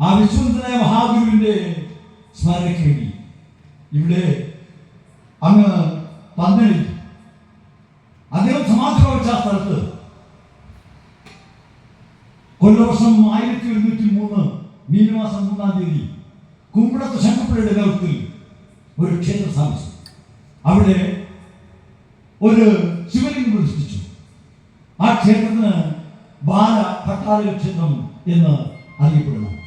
ആ വിശ്വനായ മഹാഗുരുവിന്റെ സ്മരണയ്ക്ക് വേണ്ടി ഇവിടെ അങ്ങ് പന്തളി അദ്ദേഹം സമാധി ആ സ്ഥലത്ത് കൊല്ലവർഷം ആയിരത്തി ഒരുന്നൂറ്റി മൂന്ന് മീനമാസം മൂന്നാം തീയതി കുമ്പളത്ത് ശങ്കപ്പള്ളിയുടെ നേതൃത്വത്തിൽ ഒരു ക്ഷേത്രം സ്ഥാപിച്ചു. അവിടെ ഒരു ശിവലിംഗം പ്രതിഷ്ഠിച്ചു. ആ ക്ഷേത്രത്തിന് ബാല പട്ടാളി ക്ഷേത്രം എന്ന് അറിയപ്പെടുന്നു.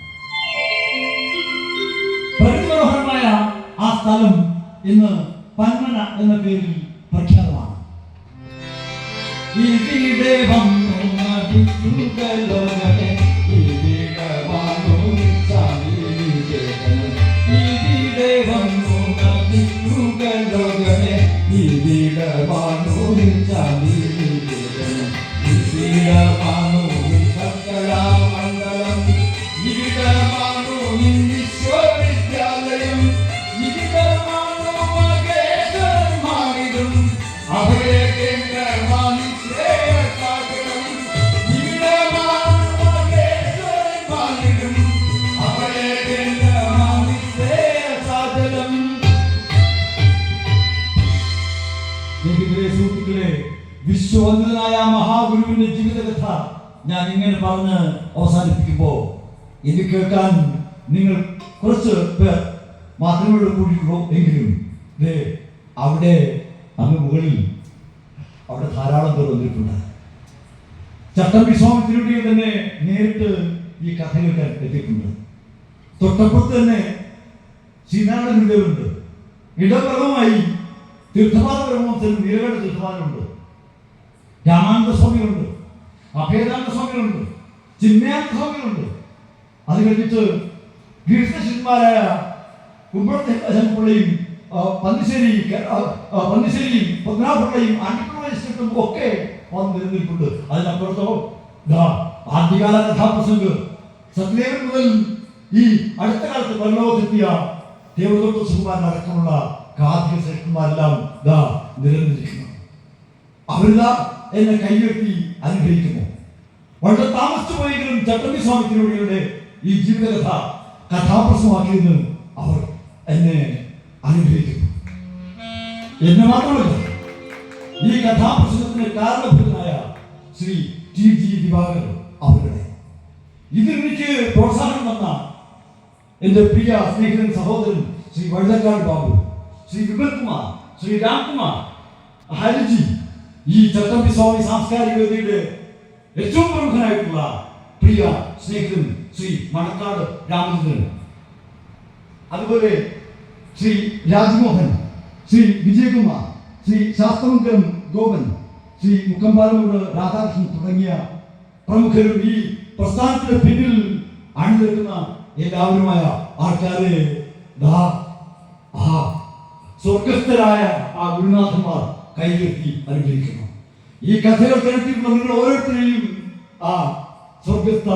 സ്ഥലം ഇന്ന് പന്മന എന്ന പേരിൽ പ്രഖ്യാതമാണ്. ഇവിടെ വന്നു വിശ്വവന്ദനായ മഹാഗുരുവിന്റെ ജീവിതകഥ ഞാൻ ഇങ്ങനെ പറഞ്ഞ് അവസാനിപ്പിക്കുമ്പോൾ ഇത് കേൾക്കാൻ നിങ്ങൾ കുറച്ച് പേർ മാത്രമേ കൂടിയുള്ളൂ എങ്കിലും അവിടെ അങ്ങ് മുകളിൽ അവിടെ ധാരാളം പേർ വന്നിട്ടുണ്ട്. ചട്ടമ്പി വിശ്വാമത്തിലൂടെ തന്നെ നേരിട്ട് ഈ കഥ കേൾക്കാൻ എത്തിയിട്ടുണ്ട്. തൊട്ടപ്പുറത്ത് തന്നെ ശ്രീനാരായണ ഗുരുദേവനുണ്ട് ഇടപ്രഥമായി തീർത്ഥപാദ ബ്രഹ്മത്തിൽ നിരവധി തീർത്ഥപാദമുണ്ട് രാമാനന്ദ സ്വാമികളുണ്ട് അഭേദാനന്ദ സ്വാമികളുണ്ട് ചിന്മയാനന്ദ സ്വാമികളുണ്ട് അത് കഴിഞ്ഞിട്ട് ഗീർത്തശിന്മാരായ കുമ്പളത്തെയും പന്നിശ്ശേരി പന്നിശ്ശേരി പത്മനാഭപിള്ളയും ആണ്ടിപ്പിള്ളയും ഒക്കെ വന്ന് നിലനിൽപ്പുണ്ട് അതിനപ്പുറത്തോ ആദ്യകാല കഥാപ്രസംഗ്. സത്യദേവൻ മുതൽ ഈ അടുത്ത കാലത്ത് പരലോകത്തെത്തിയ ദേവദത്ത സുകുമാരൻ അടക്കമുള്ള കാർത്തിക ശ്രേഷ്ഠന്മാരെല്ലാം ദാ അവരിതാ എന്നെ കൈവെട്ടി അനുഗ്രഹിക്കുന്നു. വളരെ താമസിച്ചു പോയെങ്കിലും ചട്ടമ്പി സ്വാമി തിരുവടിയുടെ ഈ ജീവിതകഥ കഥാപ്രസമാക്കിയെന്ന് അവർ എന്നെ അനുഗ്രഹിക്കുന്നു. എന്നെ മാത്രമല്ല ഈ കഥാപ്രസംഗത്തിന് കാരണഭൂതനായ ശ്രീ ടി ജി ദിവാകർ അവരുടെ. ഇതിനെനിക്ക് പ്രോത്സാഹനം തന്ന എന്റെ പ്രിയ സ്നേഹിതൻ സഹോദരൻ ശ്രീ വഴുതക്കാട് ബാബു ശ്രീ വിമൽ കുമാർ ശ്രീ രാംകുമാർ ഹരിജി ഈ ചട്ടമ്പി സ്വാമി സാംസ്കാരിക വേദിയുടെ ഏറ്റവും പ്രമുഖനായിട്ടുള്ള പ്രിയ സ്നേഹിതൻ ശ്രീ മണക്കാട് രാമചന്ദ്രൻ. അതുപോലെ ശ്രീ രാജ്മോഹൻ ശ്രീ വിജയകുമാർ ശ്രീ ശാസ്ത്രമംഗലം ഗോപൻ ശ്രീ മുക്കമ്പാലമൂട് രാധാകൃഷ്ണൻ തുടങ്ങിയ പ്രമുഖരും ഈ പ്രസ്ഥാനത്തിന് പിന്നിൽ അണിനിരക്കുന്ന എല്ലാവരുമായ ആൾക്കാരെ ദാ ആ സ്വർഗസ്ഥരായ ആ ഗുരുനാഥന്മാർ കൈകെട്ടി അനുഗ്രഹിക്കുന്നു ഈ കഥകൾ കേട്ടിട്ടുള്ള നിങ്ങൾ ഓരോരുത്തരെയും ആ സ്വർഗസ്ഥ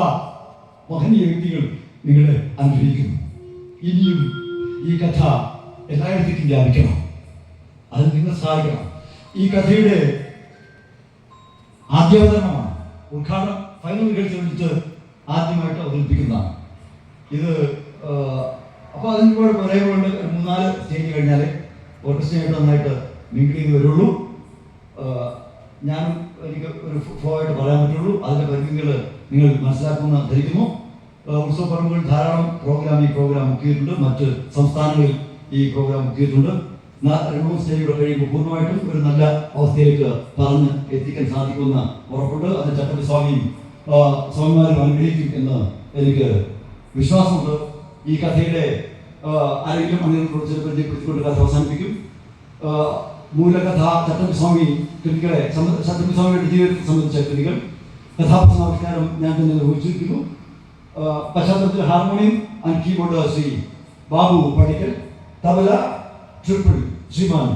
മഹനീയ വ്യക്തികൾ നിങ്ങളെ അനുഗ്രഹിക്കുന്നു. ഇനിയും ഈ കഥ എല്ലായിടത്തേക്കും വ്യാപിക്കണം അത് നിങ്ങൾ സഹായിക്കണം. ഈ കഥയുടെ ആദ്യാവതരണമാണ്. ഉദ്ഘാടനം ഫൈനൽ റിഹേഴ്സൽ വിളിച്ച് ആദ്യമായിട്ട് അവതരിപ്പിക്കുന്നതാണ്. ഇത് അപ്പോൾ അതിന്റെ കൂടെ പറയുമ്പോൾ മൂന്നാൽ സ്റ്റേജ് കഴിഞ്ഞാൽ ഓർക്കസ്ട്രയായിട്ട് നന്നായിട്ട് ചെയ്ത് വരുള്ളൂ. ഞാൻ എനിക്ക് ഒരു ഫ്ലോ പറയാൻ പറ്റുള്ളൂ. അതിന്റെ പരിമിതികൾ നിങ്ങൾ മനസ്സിലാക്കുമെന്ന് ധരിക്കുന്നു. ഉത്സവ പറമ്പുകൾ ധാരാളം പ്രോഗ്രാം ഈ പ്രോഗ്രാം എത്തിയിട്ടുണ്ട് മറ്റ് സംസ്ഥാനങ്ങളിൽ ഈ പ്രോഗ്രാം എത്തിയിട്ടുണ്ട് രണ്ടുമൂന്ന് സ്റ്റേജുകൾ കഴിയുമ്പോൾ പൂർണമായിട്ടും ഒരു നല്ല അവസ്ഥയിലേക്ക് പറഞ്ഞ് എത്തിക്കാൻ സാധിക്കുമെന്ന് ഉറപ്പുണ്ട്. അത് ചട്ടപ്പി സ്വാമിയും സ്വാമിമാരും അനുഗ്രഹിക്കും എന്ന് എനിക്ക് വിശ്വാസമുണ്ട്. ഈ കഥയുടെ ആരെങ്കിലും അങ്ങനെ കുറിച്ച് പരിചയപ്പെടുത്തിക്കൊണ്ട് കഥ അവസാനിപ്പിക്കും. മൂലകഥ ചട്ടമ്പി സ്വാമി കൃതികളെ സംബ- ചട്ടമ്പി സ്വാമിയുടെ ജീവിതത്തെ സംബന്ധിച്ച കൃതികൾ. കഥാപ്രസംസ്കാരം ഞാൻ തന്നെ നിർവഹിച്ചിരിക്കുന്നു. പശ്ചാത്തലത്തിൽ harmonium and keyboard Shri Babu Padikkal tabla triple Shriman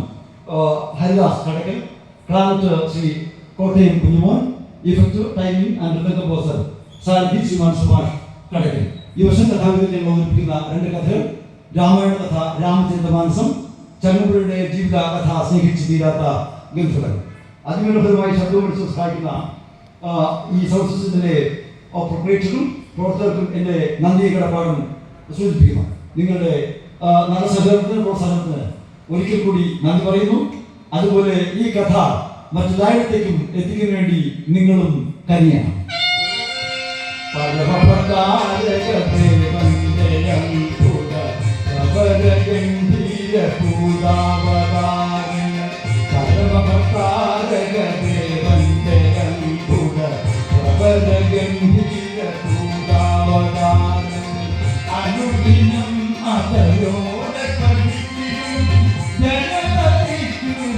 Haridas Kadakkal clarinet Shri Kottayam Kunjumon effect timing and rhythm composer Sarathi Shriman Subhash Kadakkal. ഈ വർഷം കഥാവിധത്തിൽ ഞങ്ങൾ അവതരിപ്പിക്കുന്ന രണ്ട് കഥകൾ രാമായണ കഥ രാമചരിതമാനസം ചങ്ങമ്പുഴയുടെ ജീവിത കഥ സ്നേഹിച്ചു തീരാത്ത ഗന്ധകൾ അതിമനോഹരമായി ശബ്ദം വിളിച്ച് സഹായിക്കുന്ന ഈ സൗഹൃദത്തിന്റെ പ്രൊപ്പറേറ്ററും പ്രവർത്തകർക്കും എന്റെ നന്ദി കടപ്പാടും സൂചിപ്പിക്കുന്നു. നിങ്ങളുടെ നല്ല സഹകരണത്തിന് പ്രോത്സാഹനത്തിന് ഒരിക്കൽ കൂടി നന്ദി പറയുന്നു. അതുപോലെ ഈ കഥ മറ്റെല്ലായിടത്തേക്കും എത്തിക്കാൻ വേണ്ടി നിങ്ങളും കനിയണം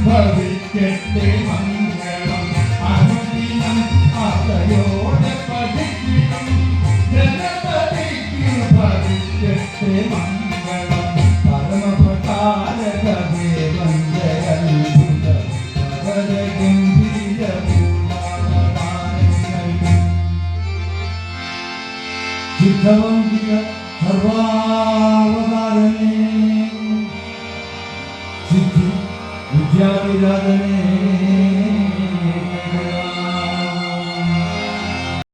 ഭവിക്കട്ടെ മംഗളം അനുദിനം അതയോടെ സിദ്ധവന്തിക സർവാവതാരനേ സിദ്ധി വിദ്യാവിരാജനേ